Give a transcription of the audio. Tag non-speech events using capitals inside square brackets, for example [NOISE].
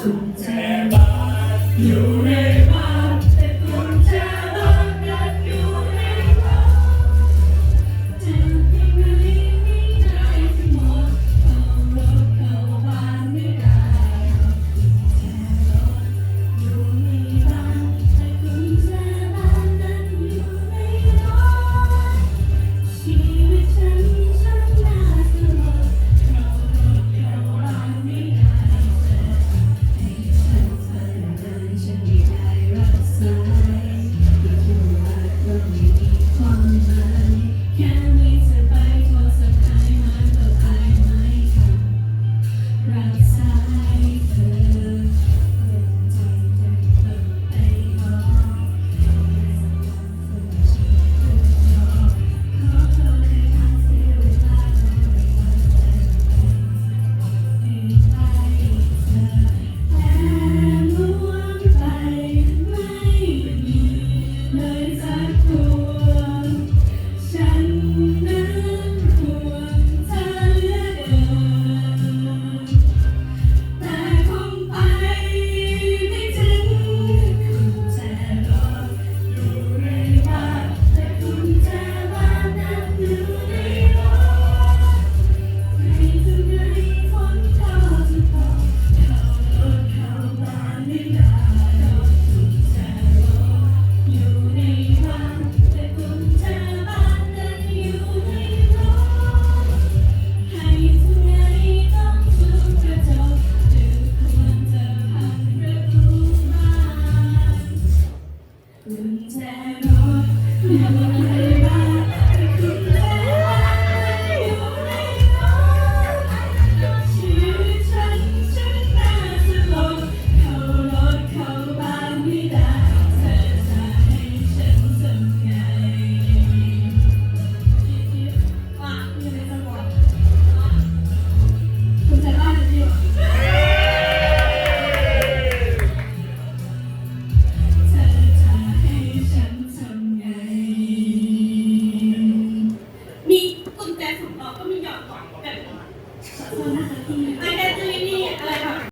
สุขแทบานอยู่ใน Yeah. [LAUGHS] ของเราก็มีหยอดหวานแบบอาจารย์นะคะที่อาจารย์จะมีอะไรแบบ